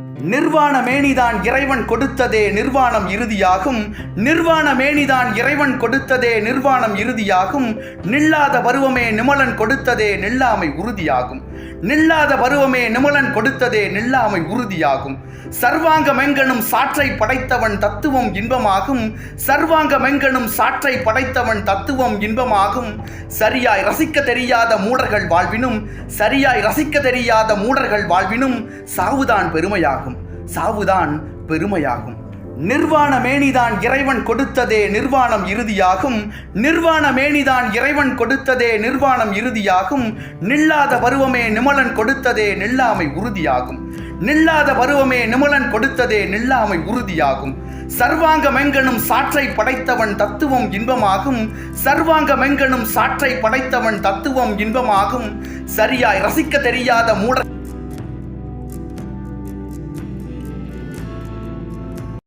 நிர்வாண மேனிதான் இறைவன் கொடுத்ததே நிர்வாணம் இறுதியாகும். நிர்வாண மேனிதான் இறைவன் கொடுத்ததே நிர்வாணம் இறுதியாகும். நில்லாத பருவமே நிமலன் கொடுத்ததே நில்லாமை உறுதியாகும். நில்லாத பருவமே நிமலன் கொடுத்ததே நில்லாமை உறுதியாகும். சர்வாங்க மெங்கனும் சாற்றை படைத்தவன் தத்துவம் இன்பமாகும். சர்வாங்க மெங்கனும் சாற்றை படைத்தவன் தத்துவம் இன்பமாகும். சரியாய் ரசிக்க தெரியாத மூடர்கள் வாழ்வினும் சரியாய் ரசிக்க தெரியாத மூடர்கள் வாழ்வினும் சாவுதான் பெருமையாகும். சாவுதான் பெருமையாகும். நிர்வாண மேனிதான் இறைவன் கொடுத்ததே நிர்வாணம் இறுதியாகும். நிர்வாண மேனிதான் இறைவன் கொடுத்ததே நிர்வாணம் இறுதியாகும். நில்லாத பருவமே நிமலன் கொடுத்ததே நில்லாமை உறுதியாகும். நில்லாத பருவமே நிமலன் கொடுத்ததே நில்லாமை உறுதியாகும். சர்வாங்க மெங்கனும் சாற்றை படைத்தவன் தத்துவம் இன்பமாகும். சர்வாங்க மெங்கனும் சாற்றை படைத்தவன் தத்துவம் இன்பமாகும். சரியாய் ரசிக்க தெரியாத மூட